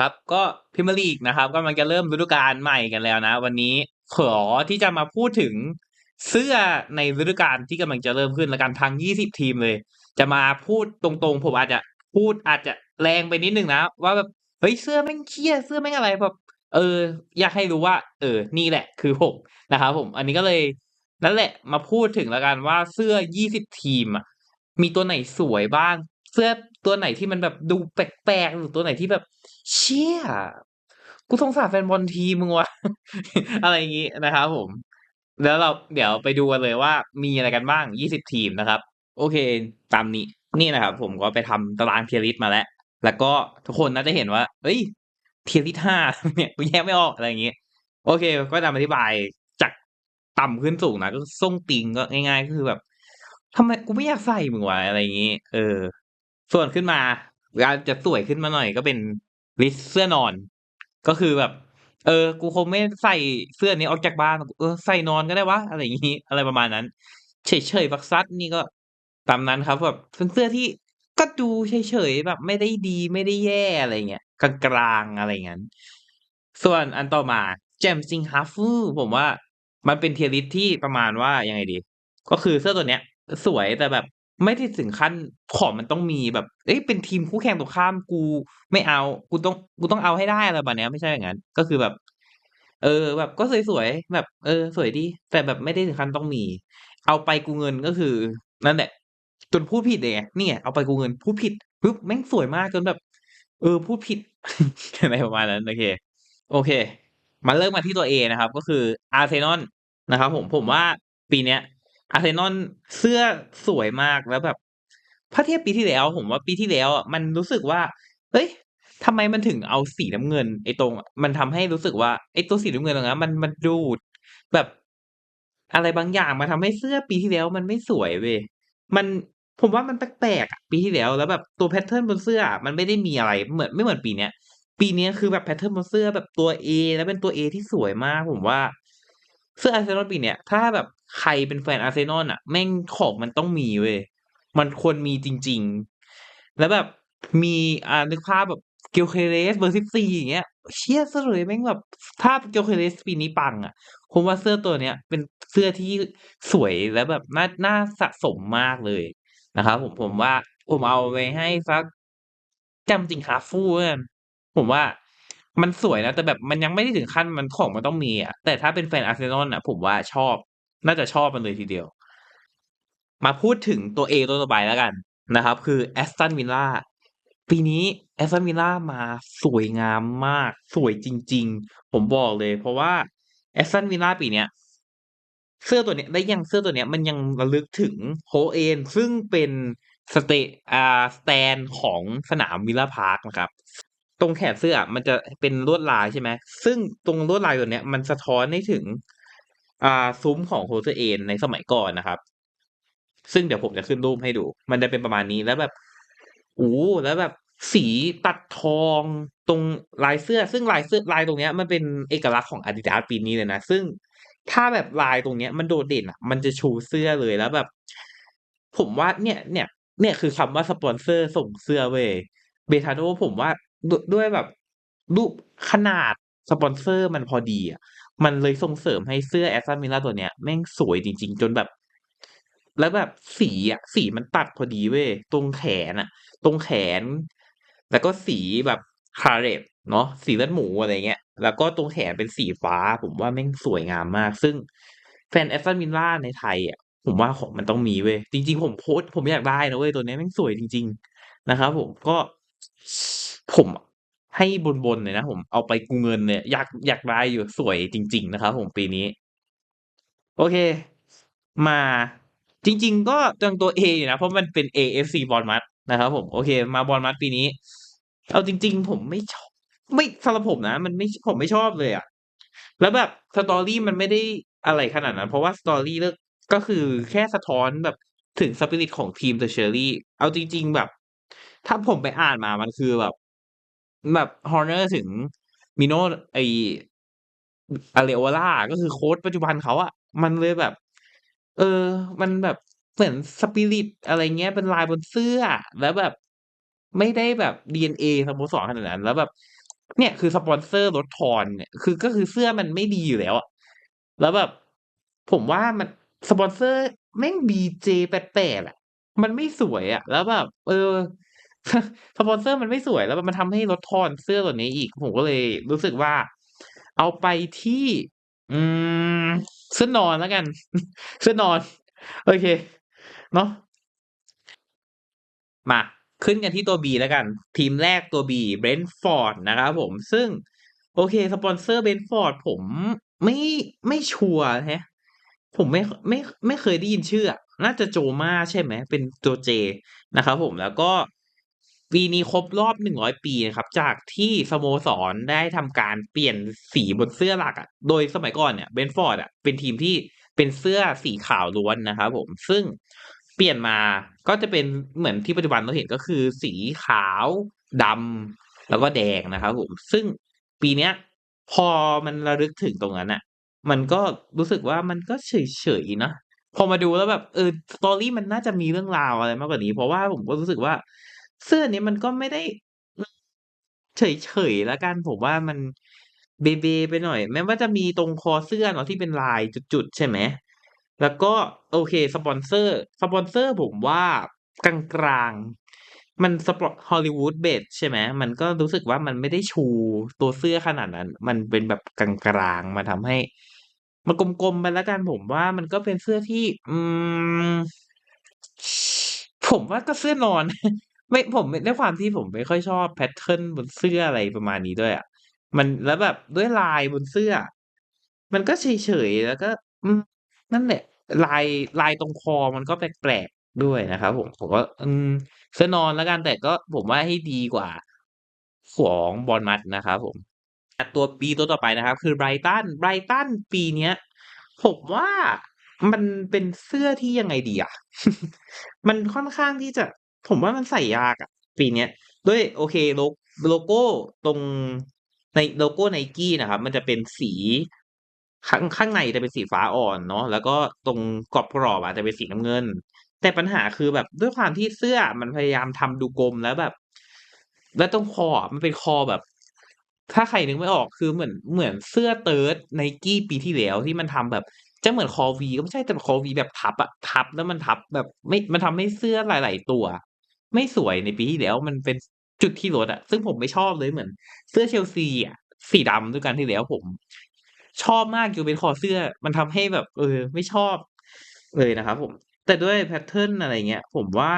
ครับก็พรีเมียร์ลีกนะครับกำลังจะเริ่มฤดูกาลใหม่กันแล้วนะ วันนี้ขอที่จะมาพูดถึงเสื้อในฤดูกาลที่กำลังจะเริ่มขึ้นแล้วกันทั้ง 20 ทีมเลย จะมาพูดตรงๆ ผมอาจจะพูดอาจจะแรงไปนิดนึงนะ ว่าแบบเฮ้ยเสื้อแม่งเคี้ยเสื้อแม่งอะไรแบบเออ อยากให้รู้ว่า เออ นี่แหละ คือผมนะครับผม อันนี้ก็เลยนั่นแหละมาพูดถึงแล้วกันว่าเสื้อ 20 ทีมอะมีตัวไหนสวยบ้าง เสื้อ ตัวไหนที่มันแบบดูแปลกๆหรือตัวไหนที่แบบ เชี่ยกูสงสารแฟนบอลทีมึงวะ อะไรอย่างงี้นะครับผม แล้วเราเดี๋ยวไปดูกันเลยว่ามีอะไรกันบ้าง20ทีมนะครับ โอเค ตามนี้นี่นะครับผมก็ไปทำตารางเทียริสมาแล้ว แล้วก็ทุกคนน่าจะเห็นว่า เอ้ย เทียริสห้าเนี่ยกูแยกไม่ออกอะไรอย่างงี้ โอเค ก็จะมาอธิบายจากต่ำขึ้นสูงนะก็ส่งติงก็ง่าย ๆ ก็คือแบบทำไมกูไม่อยากใส่มึงวะอะไรอย่างงี้ เออ ส่วนขึ้นมาเวลาจะสวยขึ้นมาหน่อยก็เป็นลิสเสื้อนอน ก็คือแบบ เออ กูคงไม่ใส่เสื้อนี้ออกจากบ้านเออใส่นอนก็ได้วะอะไรอย่างงี้อะไรประมาณนั้น เฉยๆบักซัดนี่ก็ตามนั้นครับแบบเป็นเสื้อที่ก็ดูเฉยๆแบบ ไม่ได้ดีไม่ได้แย่อะไรเงี้ยกลางๆอะไรงั้นส่วนอันต่อมาแจมซิงฮาฟูผมว่า มันเป็นเทียริสที่ประมาณว่ายังไงดี ก็คือเสื้อตัวเนี้ย สวยแต่แบบ ไม่ได้ถึงขั้นของมันต้องมีแบบ เอ้ยเป็นทีมคู่แข่งตรงข้ามกูไม่เอา กูต้องกูต้องเอาให้ได้อะไรแบบเนี้ยไม่ใช่อย่างนั้น ก็คือแบบ เออ แบบก็สวยๆแบบ เออ สวยดี แต่แบบไม่ได้ถึงขั้นต้องมี เอาไปกูเงินก็คือ นั่นแหละ จนพูดผิดเลยไงนี่ไงเอาไปกูเงินพูดผิดปุ๊บแม่งสวยมากจนแบบ เออ พูดผิดอะไรประมาณนั้นโอเค โอเค มาเริ่มกันที่ตัว A นะครับ ก็คืออาร์เซนอลนะครับผมผมว่าปีเนี้ย อาร์เซนอลเสื้อสวยมากแล้วแบบถ้าเทียบปีที่แล้ว ผมว่าปีที่แล้วอะมันรู้สึกว่าเฮ้ยทำไมมันถึงเอาสีน้ำเงิน ไอ้ตรง มันทำให้รู้สึกว่าไอ้ตัวสีน้ำเงินตรงนั้นมันมันดูด แบบ อะไรบางอย่างมาทำให้เสื้อปีที่แล้วมันไม่สวยเว้ยมันผมว่ามันแปลกๆปีที่แล้วแล้วแบบตัวแพทเทิร์นบนเสื้ออะมันไม่ได้มีอะไรเหมือนไม่เหมือนปีเนี้ย ปีนี้คือแบบแพทเทิร์นบนเสื้อแบบตัว A แล้วเป็นตัว A ที่สวยมาก ผมว่า เสื้ออาร์เซนอลปีเนี้ยถ้าแบบใครเป็นแฟนอาร์เซนอลน่ะ แม่งของมันต้องมีเว้ยมันควรมีจริง ๆ แล้วแบบมีอ่านึกภาพแบบ Gyökeres เบอร์14อย่างเงี้ยเชี่ยเสื้อเลยแม่งแบบถ้า Gyökeres ปีนี้ปังอะผมว่าเสื้อตัวเนี้ย เป็นเสื้อที่สวยและแบบน่าน่าสะสมมากเลยนะครับผมผมว่าผมเอาไปให้สักจำจิงฮาฟูแล้วกันผมว่า มันสวยนะ แต่แบบมันยังไม่ได้ถึงขั้นมันของมันต้องมีอะ แต่ถ้าเป็นแฟนอาร์เซนอลน่ะ ผมว่าชอบ น่าจะชอบมันเลยทีเดียว มาพูดถึงตัว A ตัวต่อไปแล้วกันนะครับ คือ Aston Villa ปีนี้ Aston Villa มาสวยงามมาก สวยจริง ๆ ผมบอกเลย เพราะว่า Aston Villa ปีเนี้ยเสื้อตัวเนี้ยและยังเสื้อตัวเนี้ยมันยังระลึกถึง Hoen ซึ่งเป็นสเตอ่าสแตนของสนาม Villa Park นะครับ ตรงแขนเสื้อมันจะเป็นลวดลายใช่ไหมซึ่งตรงลวดลายตัวเนี้ยมันสะท้อนให้ถึง อ่าซุ้มของ Hoen ในสมัยก่อนนะครับ ซึ่งเดี๋ยวผมจะขึ้นรูปให้ดู มันจะเป็นประมาณนี้แล้วแบบโอ้แล้วแบบสีตัดทองตรงลายเสื้อ ซึ่งลายเสื้อลายตรงเนี้ยมันเป็นเอกลักษณ์ของ Adidas ปีนี้เลยนะซึ่งถ้าแบบลายตรงเนี้ย มันโดดเด่นอะมันจะชูเสื้อเลยแล้วแบบ ผมว่าเนี่ยเนี่ย เนี่ยคือคำว่าสปอนเซอร์ส่งเสื้อเว้ย Betano ผมว่า ดด้วยแบบรูปขนาดสปอนเซอร์มันพอดีอะ มันเลยส่งเสริมให้เสื้อ Aston Villa ตัวเนี้ย แม่งสวยจริง ๆ จนแบบ แล้วแบบสีอะ สีมันตัดพอดีเว้ย ตรงแขนอะ ตรงแขน แล้วก็สีแบบ Claret เนาะสีเลือดหมูอะไรเงี้ย แล้วก็ตรงแขนเป็นสีฟ้า ผมว่าแม่งสวยงามมาก ซึ่งแฟน Aston Villa ในไทยอะผมว่าของมันต้องมีเว้ย จริง ๆ ผมโพสผมอยากได้นะเว้ย ตัวเนี้ยแม่งสวยจริง ๆ นะครับผมก็ ผมให้บนๆเลยนะผมเอาไปกูเงินเลยอยากอยากได้อยู่สวยจริง ๆ นะครับผมปีนี้ โอเค มาจริง ๆ ก็ยังตัว A อยู่นะ เพราะมันเป็น AFC Bournemouth นะครับผมโอเค มา Bournemouth ปีนี้ เอาจริง ๆ ผมไม่ชอบ ไม่สำหรับผมนะ มันไม่ผมไม่ชอบเลยอะแล้วแบบ Story มันไม่ได้อะไรขนาดนั้น เพราะว่า Story เลิกก็คือแค่สะท้อนแบบถึง Spirit ของทีม The Cherry เอาจริง ๆ แบบ ถ้าผมไปอ่านมามันคือแบบ แบบ Horner ถึง Mino ไอ้ Areola ก็คือโคชปัจจุบันเขาอะมันเลยแบบ เออ มันแบบเหมือน Spirit อะไรเงี้ยเป็นลายบนเสื้อ แล้วแบบไม่ได้แบบ DNA สโมสรขนาดนั้น แล้วแบบ เนี่ยคือสปอนเซอร์ลดทอนเนี่ยคือก็คือเสื้อมันไม่ดีอยู่แล้วอะแล้วแบบ ผมว่ามันสปอนเซอร์แม่งบีเจแปลกๆอะมันไม่สวยอะแล้วแบบ เออ สปอนเซอร์มันไม่สวยแล้วมันทำให้ลดทอนเสื้อตัวนี้อีก ผมก็เลยรู้สึกว่า เอาไปที่ อืมเสื้อนอนแล้วกัน เสื้อนอน โอเค เนาะมาขึ้นกันที่ตัว B แล้วกัน ทีมแรกตัว B Brentford นะครับผม ซึ่ง โอเค สปอนเซอร์ Brentford ผมไม่ไม่ชัวร์ฮะผมไม่ไม่ไม่เคยได้ยินชื่อ น่าจะโจมาใช่ไหม เป็นตัว J นะครับผมแล้วก็ ปีนี้ครบรอบ 100 ปีนะครับ จากที่สโมสรได้ทำการเปลี่ยนสีบนเสื้อหลักอะโดยสมัยก่อนเนี่ย Brentford อะเป็นทีมที่เป็นเสื้อสีขาวล้วนนะครับผม ซึ่งเปลี่ยนมาก็จะเป็นเหมือนที่ปัจจุบันเราเห็นก็คือสีขาวดำแล้วก็แดงนะครับผม ซึ่งปีเนี้ย พอมันระลึกถึงตรงนั้นอะมันก็รู้สึกว่ามันก็เฉยๆนะพอมาดูแล้วแบบเออสตอรี่มันน่าจะมีเรื่องราวอะไรมากกว่านี้ เพราะว่าผมก็รู้สึกว่า เสื้อนี้มันก็ไม่ได้ เฉย ๆ แล้วกัน ผมว่ามันเบๆไปหน่อย แม้ว่าจะมีตรงคอเสื้อเนาะที่เป็นลายจุด ๆ ใช่ไหม แล้วก็ โอเค สปอนเซอร์ สปอนเซอร์ผมว่ากลางๆ มันสปอตฮอลลีวูดเบสใช่ไหม มันก็รู้สึกว่ามันไม่ได้ชูตัวเสื้อขนาดนั้น มันเป็นแบบกลางๆมันทำให้ มันกลมๆไปแล้วกันผมว่ามันก็เป็นเสื้อที่ อืม ผมว่าก็เสื้อนอน ไม่ผมด้วยความที่ผมไม่ค่อยชอบแพตเทิร์นบนเสื้ออะไรประมาณนี้ด้วยอะมันแล้วแบบด้วยลายบนเสื้อ มันก็เฉยๆแล้วก็อืมนั่นแหละ ลายลายตรงคอมันก็แปลกๆด้วยนะครับผมผมก็อืมเสื้อนอนแล้วกันแต่ก็ผมว่าให้ดีกว่าของ Bournemouth นะครับผมอ่ตัว B ตัวต่อไปนะครับ คือ Brighton Brighton ปีเนี้ยผมว่ามันเป็นเสื้อที่ยังไงดีอะ มันค่อนข้างที่จะ ผมว่ามันใส่ยากอะปีเนี้ย ด้วยโอเคโลโลโก้ตรงในโลโก Nike นะครับ มันจะเป็นสี ข้างข้างในจะเป็นสีฟ้าอ่อนเนาะแล้วก็ตรงกรอบๆอะจะเป็นสีน้ำเงิน แต่ปัญหาคือแบบด้วยความที่เสื้อมันพยายามทำดูกลมแล้วแบบ แล้วตรงคออะมันเป็นคอแบบ ถ้าใครนึกไม่ออกคือเหมือนเหมือนเสื้อเติร์ด Nike ปีที่แล้วที่มันทำแบบ จะเหมือนคอ V ก็ไม่ใช่แต่คอ V แบบทับอะทับแล้วมันทับแบบไม่มันทำให้เสื้อหลาย ๆ ตัว ไม่สวยในปีที่แล้ว มันเป็นจุดที่ลดอะซึ่งผมไม่ชอบเลยเหมือน เสื้อเชลซีอะสีดำด้วยกันที่แล้วผม ชอบมากอยกเว้นคอเสื้อ มันทำให้แบบ เออ ไม่ชอบเลยนะครับผม แต่ด้วยแพตเทิร์นอะไรเงี้ย ผมว่า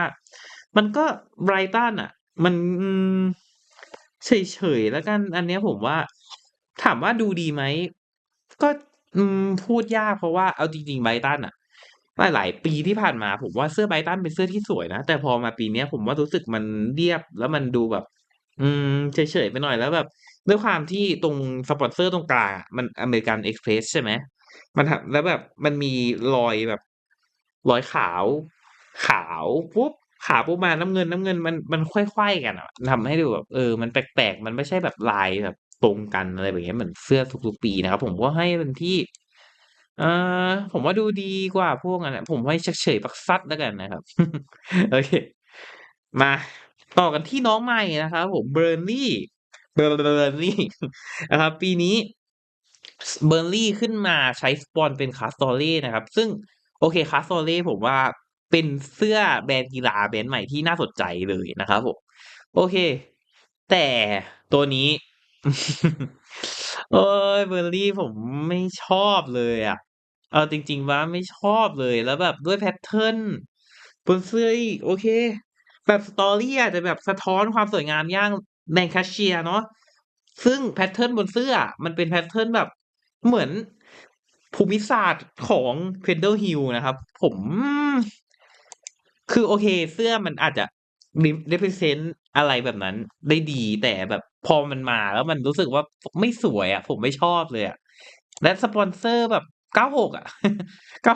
มันก็ Brighton อะมันเฉยๆแล้วกัน อันเนี้ยผมว่า ถามว่าดูดีไหม ก็พูดยากเพราะว่าเอาจริงๆ Brighton อะ หลายๆปีที่ผ่านมา ผมว่าเสื้อ Brighton เป็นเสื้อที่สวยนะ แต่พอมาปีเนี้ยผมว่ารู้สึกมันเรียบแล้วมันดูแบบ อืมเฉยๆไปหน่อยแล้วแบบด้วยความที่ตรงสปอนเซอร์ตรงกลางมัน American Express ใช่ไหมมันแล้วแบบมันมีรอยแบบ รอยขาว ขาวปุ๊บขาวปุ๊บมาน้ำเงินน้ำเงินมันมันไขว้ๆกันอะทำให้ดูแบบเออ มันแปลกๆ มันไม่ใช่แบบลายแบบตรงกันอะไรแบบเนี้ยเหมือนเสื้อทุกๆปีนะครับผมก็ให้เป็นที่ เอ่อผมว่าดูดีกว่าพวกนั้นอะผมให้เฉยๆบักซัดแล้วกันนะครับ โอเค มาต่อกันที่น้องใหม่นะครับผม Burnley Burnley นะครับ ปีนี้ Burnley ขึ้นมาใช้สปอนเป็น Castore นะครับ ซึ่งโอเค Castore ผมว่าเป็นเสื้อแบรนด์กีฬาแบรนด์ใหม่ที่น่าสนใจเลยนะครับผมโอเค แต่ตัวนี้ โอ๊ย Burnley ผมไม่ชอบเลยอะ เอาจริง ๆ ว่าไม่ชอบเลย แล้วแบบด้วยแพตเทิร์นบนเสื้ออีก โอเค แบบ Story อาจจะแบบสะท้อนความสวยงามย่าง Lancashire เนาะ ซึ่งแพตเทิร์นบนเสื้อ มันเป็นแพตเทิร์นแบบเหมือนภูมิศาสตร์ของ Pendle Hill นะครับ ผม คือโอเค เสื้อมันอาจจะ re represent อะไรแบบนั้นได้ดี แต่แบบพอมันมาแล้วมันรู้สึกว่าไม่สวยอะผมไม่ชอบเลยอะและสปอนเซอร์แบบ96อะเก้า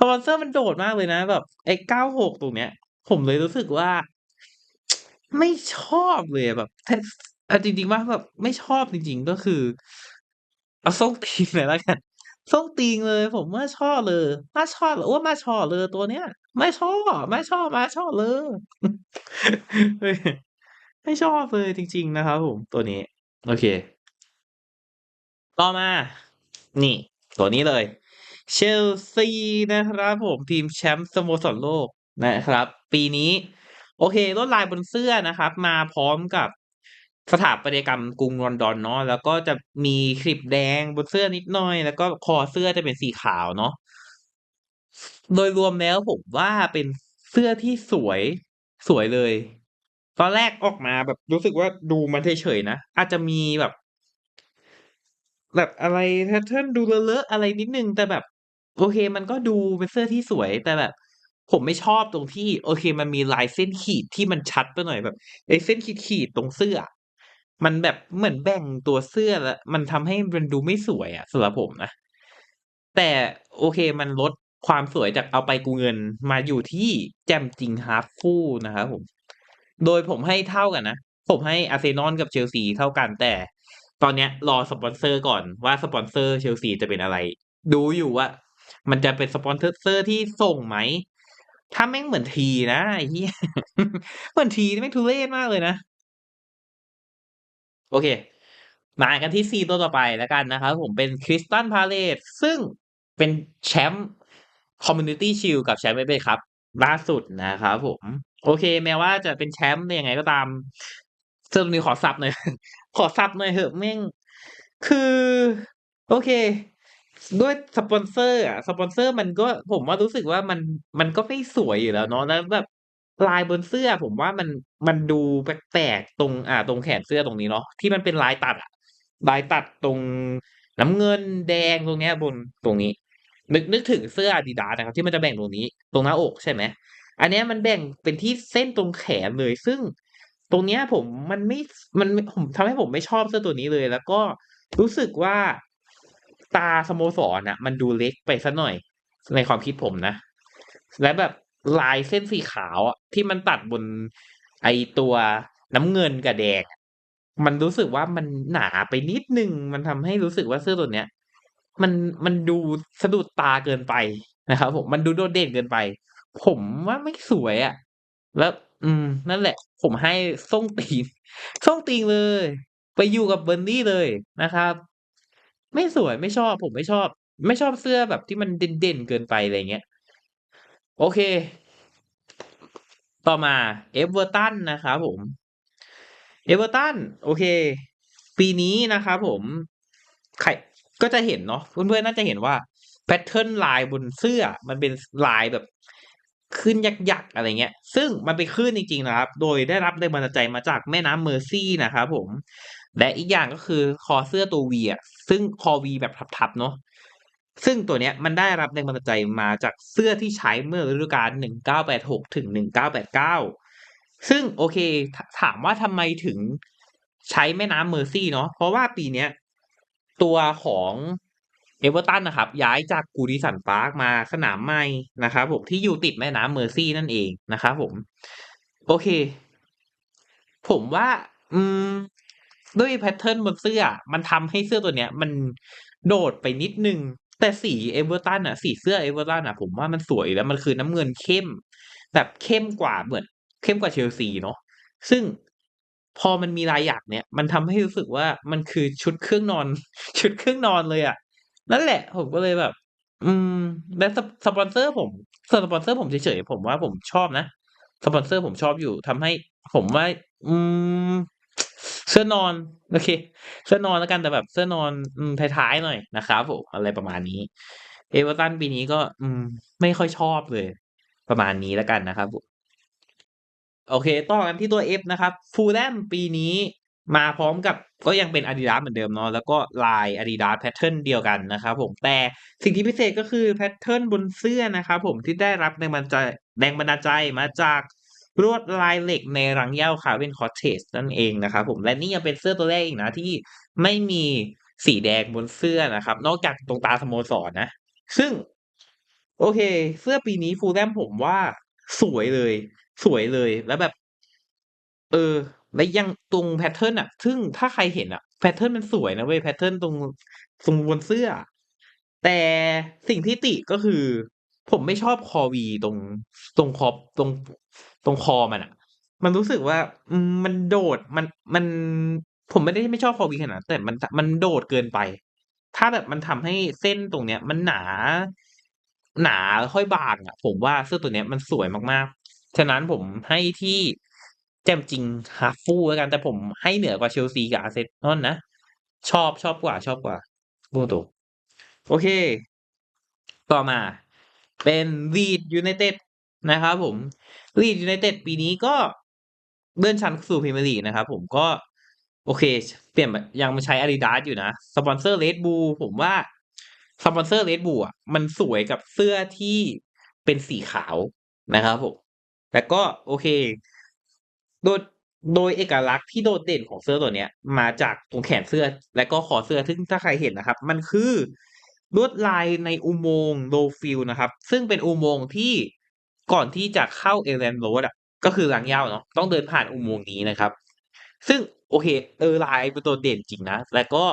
สปอนเซอร์มันโดดมากเลยนะ แบบไอ้96ตรงเนี้ย ผมเลยรู้สึกว่า ไม่ชอบเลยแบบถ้าเอาจริงๆว่าแบบไม่ชอบจริง ๆ ก็คือ เอาส้นตีนเลยแล้วกันส้นตีนเลย ผมไม่ชอบเลยไม่ชอบเลยโอ้ไม่ชอบเลยตัวเนี้ย ไม่ชอบไม่ชอบไม่ชอบเลย ไม่ชอบเลยจริง ๆ นะครับผม ตัวนี้ โอเค ต่อมา นี่ ตัวนี้เลย เชลซีนะครับผมทีมแชมป์สโมสรโลกนะครับ ปีนี้ โอเคลวดลายบนเสื้อนะครับ มาพร้อมกับสถาปัตยกรรมกรุงลอนดอนเนาะแล้วก็จะมีคลิปแดงบนเสื้อนิดหน่อย แล้วก็คอเสื้อจะเป็นสีขาวเนาะโดยรวมแล้วผมว่าเป็นเสื้อที่สวยสวยเลย ตอนแรกออกมาแบบรู้สึกว่าดูมันเฉยๆนะ อาจจะมีแบบ แบบอะไรแพตเทิร์นดูเลอะๆอะไรนิดนึง แต่แบบ โอเค มันก็ดูเป็นเสื้อที่สวยแต่แบบ ผมไม่ชอบตรงที่ โอเค มันมีลายเส้นขีดที่มันชัดไปหน่อยแบบไอ้เส้นขีดๆตรงเสื้อ มันแบบเหมือนแบ่งตัวเสื้อแล้วมันทำให้มันดูไม่สวยอะสำหรับผมนะแต่โอเคมันลดความสวยจากเอาไปกูเงินมาอยู่ที่แจ่มจริง half full นะครับผม โดยผมให้เท่ากันนะ ผมให้อาร์เซนอลกับเชลซีเท่ากันแต่ตอนเนี้ย รอสปอนเซอร์ก่อนว่าสปอนเซอร์เชลซีจะเป็นอะไร ดูอยู่ว่า มันจะเป็นสปอนเซอร์ที่ส่งไหม ถ้าแม่งเหมือนทีนะไอ้เหี้ยเหมือนทีนี่แม่งทุเรศมากเลยนะ โอเค มากันที่4ตัวต่อไปแล้วกันนะครับผมเป็น Crystal Palace ซึ่งเป็นแชมป์ Community Shield กับแชมป์ FA ครับ ล่าสุดนะครับผม โอเค แม้ว่าจะเป็นแชมป์ได้ยังไงก็ตามเสื้อตัวนี้ขอซับหน่อย ขอซับหน่อยเหอะแม่ง คือ โอเค ด้วยสปอนเซอร์อะสปอนเซอร์มันก็ผมว่ารู้สึกว่ามันมันก็ไม่สวยอยู่แล้วเนาะแล้วแบบลายบนเสื้อ ผมว่ามันมันดูแปลกๆตรง อ่า ตรงแขนเสื้อตรงนี้เนาะที่มันเป็นลายตัดอะลายตัดตรงน้ำเงินแดงตรงเนี้ยบนตรงนี้ นึกนึกถึงเสื้อ Adidas นะครับ ที่มันจะแบ่งตรงนี้ ตรงหน้าอกใช่ไหมอันนี้มันแบ่งเป็นที่เส้นตรงแขนเลย ซึ่งตรงเนี้ยผมมันไม่มันผมทำให้ผมไม่ชอบเสื้อตัวนี้เลย แล้วก็รู้สึกว่าตาสโมสรน่ะมันดูเล็กไปสักหน่อย ในความคิดผมนะ และแบบลายเส้นสีขาวที่มันตัดบนไอตัวน้ำเงินกับแดง มันรู้สึกว่ามันหนาไปนิดนึง มันทำให้รู้สึกว่าเสื้อตัวเนี้ย มันมันดูสะดุดตาเกินไปนะครับผมมันดูโดดเด่นเกินไป ผมว่าไม่สวยอะแล้ว อืม นั่นแหละ ผมให้ส้งตีนส้งตีนเลย ไปอยู่กับ Burnley เลยนะครับ ไม่สวยไม่ชอบ ผมไม่ชอบ ไม่ชอบเสื้อแบบที่มันเด่นๆเกินไปอะไรเงี้ย โอเค ต่อมา Everton นนะครับผม Everton โอเค ปีนี้นะครับผมใคร ก็จะเห็นเนาะเพื่อนๆน่าจะเห็นว่าแพตเทิร์นลายบนเสื้อมันเป็นลายแบบคลื่นยักษ์ๆอะไรเงี้ย ซึ่งมันเป็นคลื่นจริงๆนะครับ โดยได้รับแรงบันดาลใจมาจากแม่น้ำเมอร์ซี่นะครับผม และอีกอย่างก็คือคอเสื้อตัว V อะซึ่งคอ V แบบทับๆเนาะซึ่งตัวเนี้ยมันได้รับแรงบันดาลใจมาจากเสื้อที่ใช้เมื่อฤดูกาล 1986 ถึง 1989 ซึ่งโอเคถามว่าทำไมถึงใช้แม่น้ำเมอร์ซี่เนาะเพราะว่าปีเนี้ย ตัวของ Everton น่ะครับ ย้ายจาก Goodison Park มาสนามใหม่นะครับผมที่อยู่ติดแม่น้ำเมอร์ซี่นั่นเองนะครับผม โอเค ผมว่า อืม ด้วยแพตเทิร์นบนเสื้อ มันทำให้เสื้อตัวเนี้ย มันโดดไปนิดหนึ่งแต่สี Everton อะสีเสื้อ Everton อะผมว่ามันสวยแล้วมันคือน้ำเงินเข้ม แบบเข้มกว่าเหมือน เข้มกว่าเชลซีเนาะซึ่ง พอมันมีลายหยักเนี่ย มันทำให้รู้สึกว่ามันคือชุดเครื่องนอน ชุดเครื่องนอนเลยอะนั่นแหละ ผมก็เลยแบบ อืมและสสปอนเซอร์ผมสสปอนเซอร์ผมเฉยๆผมว่าผมชอบนะสปอนเซอร์ผมชอบอยู่ทำให้ผมว่า อืมเสื้อนอนโอเค เสื้อนอนแล้วกันแต่แบบเสื้อนอนอืมท้ายๆหน่อยนะครับผมอะไรประมาณนี้ Everton ปีนี้ก็ อืม ไม่ค่อยชอบเลย ประมาณนี้แล้วกันนะครับผม โอเค ต่อกันที่ตัว F นะครับ Fulham ปีนี้มาพร้อมกับก็ยังเป็น Adidas เหมือนเดิมเนาะแล้วก็ลาย Adidas แพตเทิร์นเดียวกันนะครับผมแต่สิ่งที่พิเศษก็คือแพตเทิร์นบนเสื้อนะครับผมที่ได้รับแรงบันใจแรงบันดาลใจมาจากลวดลายเหล็กในรังเหย้า Craven Cottage นั่นเองนะครับผมและนี่ยังเป็นเสื้อตัวแรกอีกนะที่ไม่มีสีแดงบนเสื้อนะครับ นอกจากตรงตาสโมสรนะซึ่ง โอเค เสื้อปีนี้ Fulham ผมว่าสวยเลย สวยเลยแล้วแบบ เออ และยังตรงแพตเทิร์นอะ ซึ่งถ้าใครเห็นอะแพตเทิร์นมันสวยนะเว้ยแพตเทิร์นตรงตรงบนเสื้อ แต่สิ่งที่ติก็คือ ผมไม่ชอบคอ V ตรงตรงคอตรงตรงคอมันอะ มันรู้สึกว่ามันโดดมันมัน ผมไม่ได้ไม่ชอบคอวีขนาดแต่มันมันโดดเกินไป ถ้าแบบมันทำให้เส้นตรงเนี้ย มันหนาหนาค่อยบางอะ ผมว่าเสื้อตัวเนี้ยมันสวยมาก ฉะนั้นผมให้ที่แจ่มจริงฮาฟูแล้วกันแต่ผมให้เหนือกว่าเชลซีกับอาร์เซนอลนะ ชอบชอบกว่าชอบกว่าพูตรงโอเค ต่อมาเป็นลีดยูไนเต็ดนะครับผมลีดยูไนเต็ดปีนี้ก็เลื่อนชั้นสู่พรีเมียร์ลีกนะครับผมก็ โอเค เปลี่ยนยังมาใช้ Adidas อยู่นะ สปอนเซอร์ Red Bull ผมว่า สปอนเซอร์ Red Bull อะมันสวยกับเสื้อที่เป็นสีขาวนะครับผม แต่ก็โอเค โดยโดยเอกลักษณ์ที่โดดเด่นของเสื้อตัวเนี้ย มาจากตรงแขนเสื้อ และก็คอเสื้อซึ่งถ้าใครเห็นนะครับ มันคือลวดลายในอุโมงค์โลฟิลนะครับ ซึ่งเป็นอุโมงค์ที่ก่อนที่จะเข้าเอเลนโรดอะ ก็คือหลังยาวเนาะต้องเดินผ่านอุโมงค์นี้นะครับ ซึ่งโอเค เออลายเป็นตัวเด่นจริงนะ แล้วก็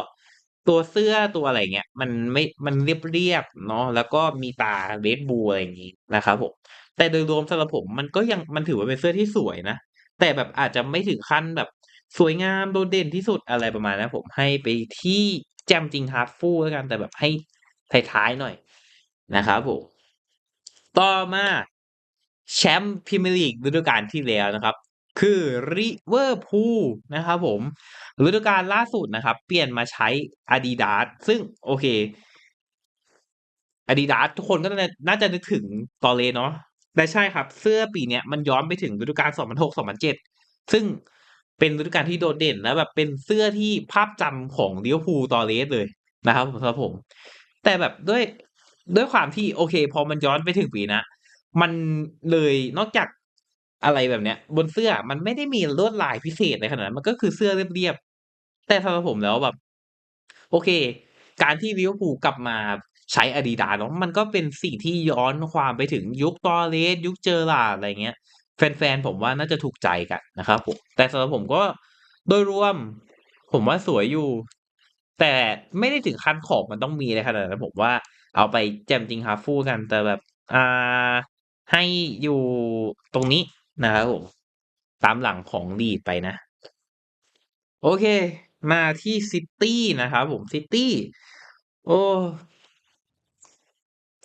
ตัวเสื้อตัวอะไรเงี้ย มันไม่มันเรียบเรียบเนาะแล้วก็มีตาเรดบูอะไรอย่างงี้นะครับผม แต่โดยรวมสำหรับผมมันก็ยังมันถือว่าเป็นเสื้อที่สวยนะ แต่แบบอาจจะไม่ถึงขั้นแบบสวยงามโดดเด่นที่สุดอะไรประมาณนั้นผมให้ไปที่แจมจริงฮาร์ฟฟูแล้วกันแต่แบบให้ท้ายๆหน่อยนะครับผมต่อมาแชมป์พรีเมียร์ลีกฤดูกาลที่แล้วนะครับ คือริเวอร์พูลนะครับผมฤดูกาลล่าสุดนะครับ เปลี่ยนมาใช้ Adidas ซึ่งโอเค Adidas ทุกคนก็น่าจะนึกถึงตอเลเนาะ แต่ใช่ครับ เสื้อปีเนี้ยมันย้อนไปถึงฤดูกาล 2006-2007 ซึ่งเป็นฤดูกาลที่โดดเด่นแล้วแบบเป็นเสื้อที่ภาพจำของลิเวอร์พูลตอเลสเลยนะครับสำหรับผม แต่แบบด้วยด้วยความที่โอเค พอมันย้อนไปถึงปีนะมันเลยนอกจากอะไรแบบเนี้ย บนเสื้อมันไม่ได้มีลวดลายพิเศษในขนาดนั้นมันก็คือเสื้อเรียบๆแต่สำหรับผมแล้วแบบ โอเค การที่ลิเวอร์พูลกลับมา ใช้ Adidas เนาะมันก็เป็นสิ่งที่ย้อนความไปถึงยุคตอเลสยุคเจอราร์ดอะไรเงี้ย แฟนๆผมว่าน่าจะถูกใจกันนะครับผมแต่สำหรับผมก็โดยรวม ผมว่าสวยอยู่ แต่ไม่ได้ถึงขั้นขอบมันต้องมีเลยขนาดนั้นผมว่าเอาไปแจมจริงฮาฟูกัน แต่แบบอ่าให้อยู่ตรงนี้นะครับผมตามหลังของลีดไปนะ โอเค มาที่ซิตี้นะครับผมซิตี้โอ้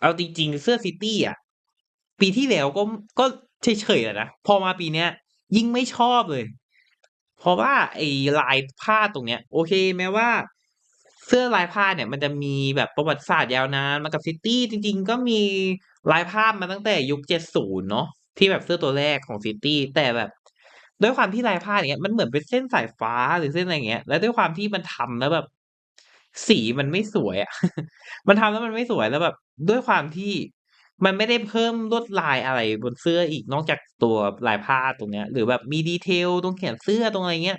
เอาจริงๆเสื้อซิตี้อะ ปีที่แล้วก็ก็เฉยๆแหละนะ พอมาปีเนี้ย ยิ่งไม่ชอบเลย เพราะว่าไอ้ลายผ้าตรงเนี้ย โอเคแม้ว่า เสื้อลายผ้าเนี่ย มันจะมีแบบประวัติศาสตร์ยาวนานมากับซิตี้จริง ๆ ก็มีลายผ้ามาตั้งแต่ยุคเจ็ดศูนย์เนาะที่แบบเสื้อตัวแรกของซิตี้แต่แบบด้วยความที่ลายผ้าอย่างเงี้ยมันเหมือนเป็นเส้นสายฟ้าหรือเส้นอะไรเงี้ย แล้วด้วยความที่มันทำแล้วแบบ สีมันไม่สวยอะมันทำแล้วมันไม่สวยแล้วแบบ ด้วยความที่มันไม่ได้เพิ่มลวดลายอะไรบนเสื้ออีกนอกจากตัวลายผ้าตรงเนี้ย หรือแบบมีดีเทลตรงแขนเสื้อตรงอะไรเงี้ย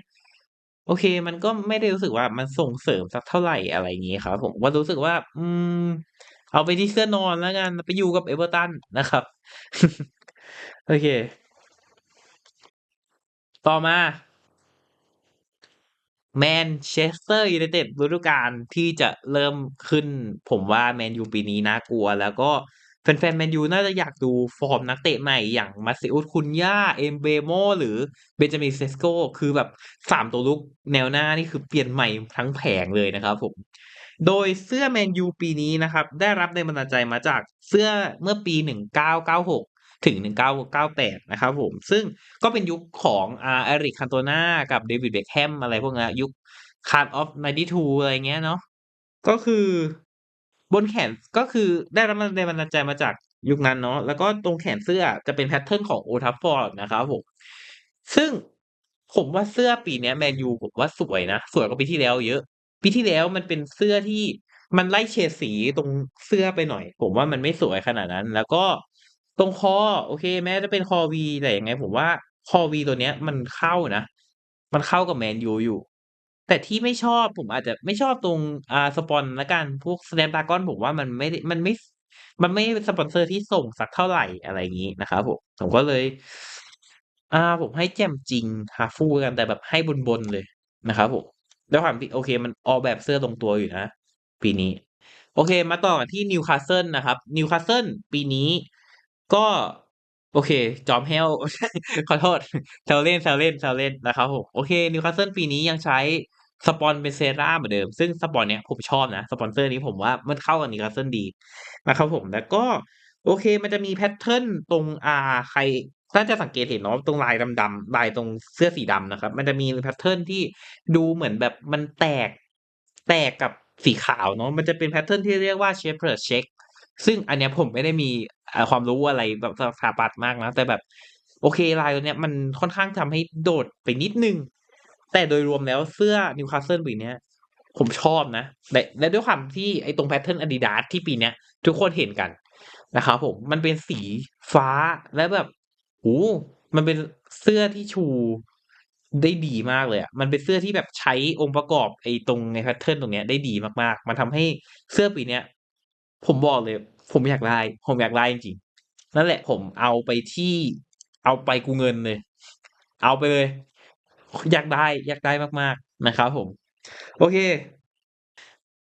โอเค มันก็ไม่ได้รู้สึกว่ามันส่งเสริมสักเท่าไหร่อะไรงี้ครับ ผมว่ารู้สึกว่า อืม เอาไปที่เสื้อนอนแล้วกันไปอยู่กับเอเวอร์ตันนะครับ โอเค ต่อมา แมนเชสเตอร์ยูไนเต็ดฤดูกาลที่จะเริ่มขึ้น ผมว่าแมนยูปีนี้น่ากลัว แล้วก็แฟนๆแมนยูน่าจะอยากดูฟอร์มนักเตะใหม่อย่างมาซิอุสคุนย่าเอมเบโมหรือเบนจามินเซสโกคือแบบสามตัวลุกแนวหน้านี่คือเปลี่ยนใหม่ทั้งแผงเลยนะครับผม โดยเสื้อแมนยูปีนี้นะครับ ได้รับแรงบันดาลใจมาจากเสื้อเมื่อปี 1996 ถึง 1998 นะครับผม ซึ่งก็เป็นยุคของอาเอริกคันโตนากับเดวิดเบคแฮมอะไรพวกนี้ยุคคาร์ดออฟ92อะไรเงี้ยเนาะก็คือบนแขนก็คือได้รับแรงบันดาลใจมาจากยุคนั้นเนาะแล้วก็ตรงแขนเสื้อจะเป็นแพทเทิร์นของโอทัฟฟอร์ดนะครับผม ซึ่งผมว่าเสื้อปีนี้แมนยูผมว่าสวยนะ สวยกว่าปีที่แล้วเยอะ ปีที่แล้วมันเป็นเสื้อที่มันไล่เฉดสีตรงเสื้อไปหน่อย ผมว่ามันไม่สวยขนาดนั้น แล้วก็ ตรงคอ โอเค แม้จะเป็นคอวีแต่ยังไง ผมว่าคอวีตัวเนี้ยมันเข้านะ มันเข้ากับแมนยูอยู่ แต่ที่ไม่ชอบผมอาจจะไม่ชอบตรงอ่าสปอนละกันพวก Snapdragon ผมว่ามันไม่ได้มันไม่ มันไม่สปอนเซอร์ที่ส่งสักเท่าไหร่อะไรอย่างงี้นะครับผมผมก็เลย อ่า ผมให้แจ่มจริงฮาฟูกันแต่แบบให้บนๆเลยนะครับผมด้วยความที่โอเค มันออกแบบเสื้อตรงตัวอยู่นะ ปีนี้ โอเค มาต่อกันที่นิวคาสเซิลนะครับนิวคาสเซิลปีนี้ ก็โอเค จอมแห้วขอโทษแซวเล่นแซวเล่นแซวเล่นนะครับผมโอเคนิวคาสเซิลปีนี้ยังใช้สปอนเป็นเซราเหมือนเดิม ซึ่งสปอนเนี้ยผมชอบนะ สปอนเซอร์นี้ผมว่ามันเข้ากับนิวคาสเซิลดีนะครับผมแล้วก็ โอเค มันจะมีแพทเทิร์นตรงอาใครถ้าจะสังเกตเห็นเนาะตรงลายดำๆลายตรงเสื้อสีดำนะครับ มันจะมีแพทเทิร์นที่ดูเหมือนแบบมันแตกแตกกับสีขาวเนาะมันจะเป็นแพทเทิร์นที่เรียกว่า Shepherd Check ซึ่งอันเนี้ยผมไม่ได้มีความรู้อะไรแบบสถาปัตย์มากนะ แต่แบบ โอเคลายตัวเนี้ยมันค่อนข้างทำให้โดดไปนิดนึง แต่โดยรวมแล้วเสื้อนิวคาสเซิลปีเนี้ย ผมชอบนะและและด้วยความที่ไอ้ตรงแพทเทิร์นอาดิดาสที่ปีเนี้ย ทุกคนเห็นกันนะครับผมมันเป็นสีฟ้าและแบบโอ้มันเป็นเสื้อที่ชูได้ดีมากเลยอะมันเป็นเสื้อที่แบบใช้องค์ประกอบไอ้ตรงในแพทเทิร์นตรงเนี้ยได้ดีมากๆ มันทำให้เสื้อปีเนี้ย ผมบอกเลย ผมอยากได้ผมอยากได้จริงๆนั่นแหละผมเอาไปที่เอาไปกูเงินเลย เอาไปเลย อยากได้อยากได้มากๆนะครับผม โอเค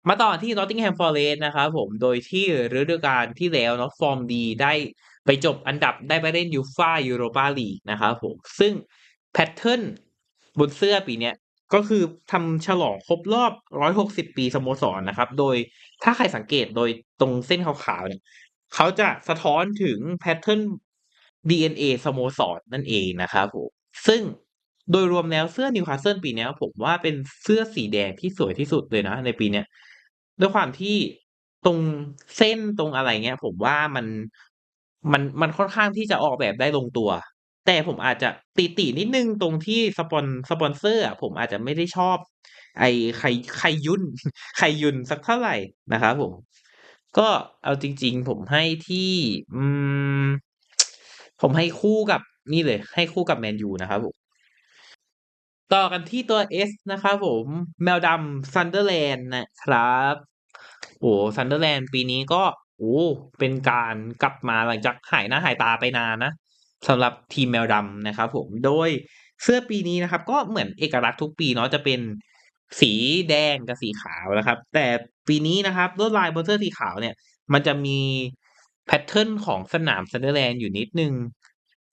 มาต่อที่ Nottingham Forest นะครับผมโดยที่ฤดูกาลที่แล้วเนาะฟอร์มดีได้ไปจบอันดับได้ไปเล่นยูฟ่ายูโรปาลีกนะครับผม ซึ่งแพทเทิร์นบนเสื้อปีนี้ ก็คือทำฉลองครบรอบ160ปีสโมสรนะครับ โดยถ้าใครสังเกตโดยตรงเส้นขาวๆเนี่ยเขาจะสะท้อนถึงแพทเทิร์น DNA สโมสรนั่นเองนะครับผมซึ่งโดยรวมแล้วเสื้อนิวคาสเซิลปีนี้ผมว่าเป็นเสื้อสีแดงที่สวยที่สุดเลยนะ ในปีเนี้ยด้วยความที่ตรงเส้นตรงอะไรเงี้ย ผมว่ามันมันมันค่อนข้างที่จะออกแบบได้ลงตัว แต่ผมอาจจะติๆนิดนึงตรงที่สปอนสปอนเซอร์อะผมอาจจะไม่ได้ชอบ ไอ้ไคไครยุ่นไครยุ่นสักเท่าไหร่นะครับผม ก็เอาจริง ๆ ผมให้ที่อืมผมให้คู่กับนี่เลย ให้คู่กับแมนยูนะครับผมต่อกันที่ตัว S นะครับผม แมวดำซันเดอร์แลนด์นะครับโอ้ซันเดอร์แลนด์ปีนี้ก็โอ้เป็นการกลับมาหลังจากหายหน้าหายตาไปนานนะ สำหรับทีมแมวดำนะครับผมโดยเสื้อปีนี้นะครับ ก็เหมือนเอกลักษณ์ทุกปีเนาะจะเป็นสีแดงกับสีขาวนะครับ แต่ปีนี้นะครับลวดลายบนเสื้อสีขาวเนี่ย มันจะมีแพทเทิร์นของสนามซันเดอร์แลนด์อยู่นิดนึง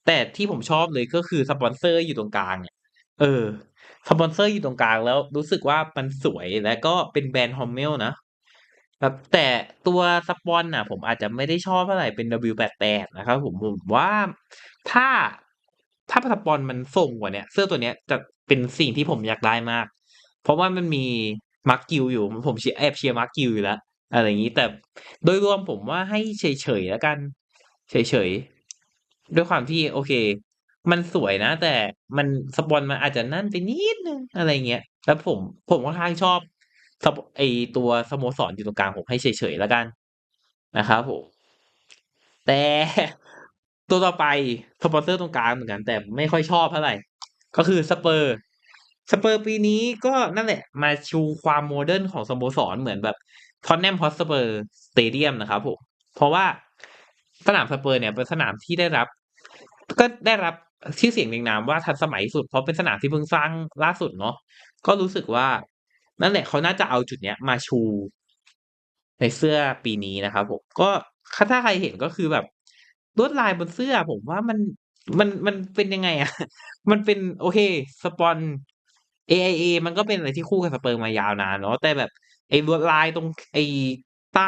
แต่ที่ผมชอบเลยก็คือสปอนเซอร์อยู่ตรงกลางเนี่ยเออสปอนเซอร์อยู่ตรงกลางแล้วรู้สึกว่ามันสวยและก็เป็นแบรนด์ Hormel นะ ครับแต่ตัวสปอนน่ะ ผมอาจจะไม่ได้ชอบเท่าไหร่เป็น W88 นะครับผมผมว่าถ้าถ้าสปอนมันส่งกว่าเนี้ยเสื้อตัวเนี้ยจะเป็นสิ่งที่ผมอยากได้มาก เพราะว่ามันมีมาร์กกิลอยู่ผมเชียร์แอบเชียร์มาร์กกิลอยู่แล้วอะไรอย่างนี้แต่โดยรวมผมว่าให้เฉยๆแล้วกัน เฉยๆ ด้วยความที่โอเค มันสวยนะ แต่มันสปอนมันอาจจะนั่นไปนิดนึงอะไรเงี้ยแล้วผมผมค่อนข้างชอบ ไอตัวสโมสรอยู่ตรงกลางผมให้เฉยๆแล้วกันนะครับผมแต่ตัวต่อไปสปอนเซอร์ตรงกลางเหมือนกัน แต่ไม่ค่อยชอบเท่าไหร่ ก็คือสเปอร์สเปอร์ปีนี้ก็นั่นแหละ มาชูความโมเดิร์นของสโมสรเหมือนแบบทอนแนมฮอสเปอร์สเตเดียมนะครับผมเพราะว่าสนามสเปอร์เนี่ยเป็นสนามที่ได้รับ ก็ได้รับชื่อเสียงเรียงนามว่าทันสมัยสุดเพราะเป็นสนามที่เพิ่งสร้างล่าสุดเนาะก็รู้สึกว่า นั่นแหละเขาน่าจะเอาจุดเนี้ยมาชูในเสื้อปีนี้นะครับผมก็ถ้าใครเห็นก็คือแบบลวดลายบนเสื้อ ผมว่ามันมันมันเป็นยังไงอะมันเป็นโอเค สปอน AIA มันก็เป็นอะไรที่คู่กับสเปอร์มายาวนานเนาะแต่แบบไอ้ลวดลายตรงไอ้ใต้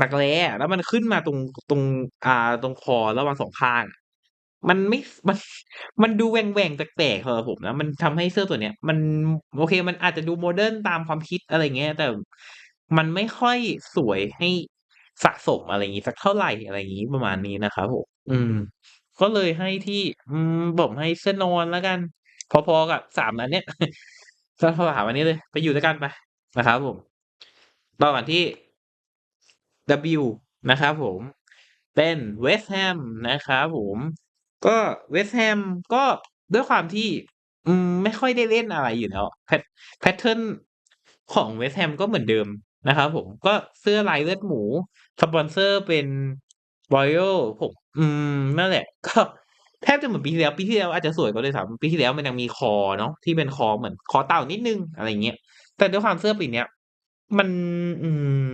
รักแร้แล้วมันขึ้นมาตรงตรง อ่า ตรงคอระหว่างสองข้าง มันไม่ มัน มันดูแหว่งๆแปลกๆสำหรับผมนะ มันทำให้เสื้อตัวเนี้ย มันโอเค มันอาจจะดูโมเดิร์นตามความคิดอะไรเงี้ย แต่มันไม่ค่อยสวยให้สะสมอะไรอย่างี้สักเท่าไหร่อะไรอย่างี้ประมาณนี้นะครับผม อืม ก็เลยให้ที่ อืมผมให้เสื้อนอนแล้วกัน พอๆกับ3อันเนี้ยก็พอ3อันนี้เลย ไปอยู่ด้วยกันไปนะครับผม ต่อกันที่ W นะครับผม เป็นเวสต์แฮมนะครับผม ก็เวสต์แฮมก็ด้วยความที่ อืมไม่ค่อยได้เล่นอะไรอยู่แล้วแพทแพทเทิร์นของเวสต์แฮมก็เหมือนเดิมนะครับผมก็เสื้อลายเลือดหมู สปอนเซอร์เป็น Royal ผม อืมนั่นแหละ ก็แทบจะเหมือนปีที่แล้วปีที่แล้วอาจจะสวยกว่าด้วยซ้ำปีที่แล้วมันยังมีคอเนาะที่เป็นคอเหมือนคอเต่านิดนึงอะไรเงี้ยแต่ด้วยความเสื้อปีเนี้ยมัน อืม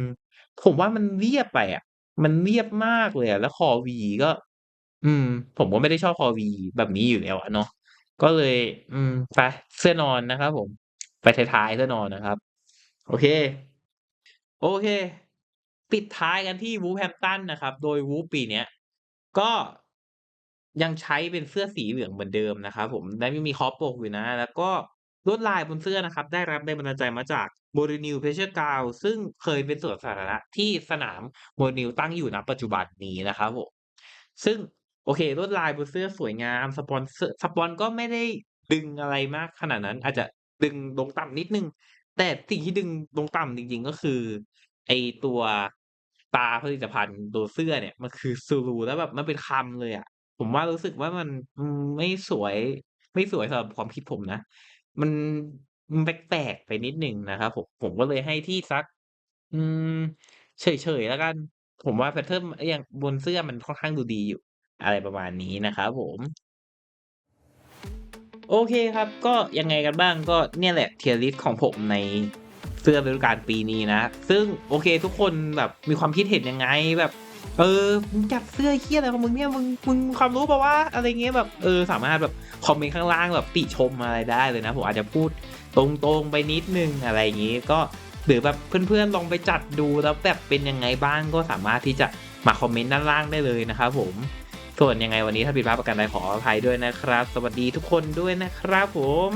ผมว่ามันเรียบไปอะมันเรียบมากเลยอะแล้วคอ V ก็ อืม ผมก็ไม่ได้ชอบคอ V แบบนี้อยู่แล้วอะเนาะ ก็เลย อืม ไปเสื้อนอนนะครับผม ไปท้ายๆซะหน่อยนะครับ โอเค โอเค ปิดท้ายกันที่วูฟแฮมตันนะครับ โดยวูฟปีเนี้ย ก็ยังใช้เป็นเสื้อสีเหลืองเหมือนเดิมนะครับผมและยังมีคอปกอยู่นะ แล้วก็ลวดลายบนเสื้อนะครับ ได้รับแรงบันดาลใจมาจากโมรินิวเพเชอร์กาวซึ่งเคยเป็นสวนสาธารณะที่สนามโมรินิวตั้งอยู่ณปัจจุบันนี้นะครับผมซึ่ง โอเคลวดลายบนเสื้อสวยงามสปอนเซอร์สปอนก็ไม่ได้ดึงอะไรมากขนาดนั้น อาจจะดึงลงต่ำนิดนึง แต่สิ่งที่ดึงลงต่ำจริง ๆ ก็คือ ไอตัวตาผลิตภัณฑ์ตัวเสื้อเนี่ย มันคือซูรูแล้วแบบมันเป็นคำเลยอะผมว่ารู้สึกว่ามันไม่สวย ไม่สวยสำหรับความคิดผมนะ มันมันแปลกๆไปนิดหนึ่งนะครับผมผมก็เลยให้ที่สัก อืมเฉยๆแล้วกัน ผมว่าแพตเทิร์นอย่างบนเสื้อมันค่อนข้างดูดีอยู่ อะไรประมาณนี้นะครับผมโอเคครับ ก็ยังไงกันบ้างก็เนี่ยแหละ tier list ของผมในเสื้อฤดูกาลปีนี้นะ ซึ่งโอเคทุกคนแบบมีความคิดเห็นยังไงแบบ เออมึงจับเสื้อเฮี้ยอะไรของมึงเนี่ยมึงมึงความรู้ป่าวะอะไรเงี้ยแบบเออสามารถแบบคอมเมนต์ข้างล่างแบบติชมอะไรได้เลยนะผมอาจจะพูดตรงๆไปนิดนึงอะไรอย่างงี้ก็หรือแบบเพื่อนๆลองไปจัดดูแล้วแบบเป็นยังไงบ้างก็สามารถที่จะมาคอมเมนต์ด้านล่างได้เลยนะครับผม ส่วนยังไงวันนี้ถ้าผิดพลาดประการใดขออภัยด้วยนะครับ สวัสดีทุกคนด้วยนะครับผม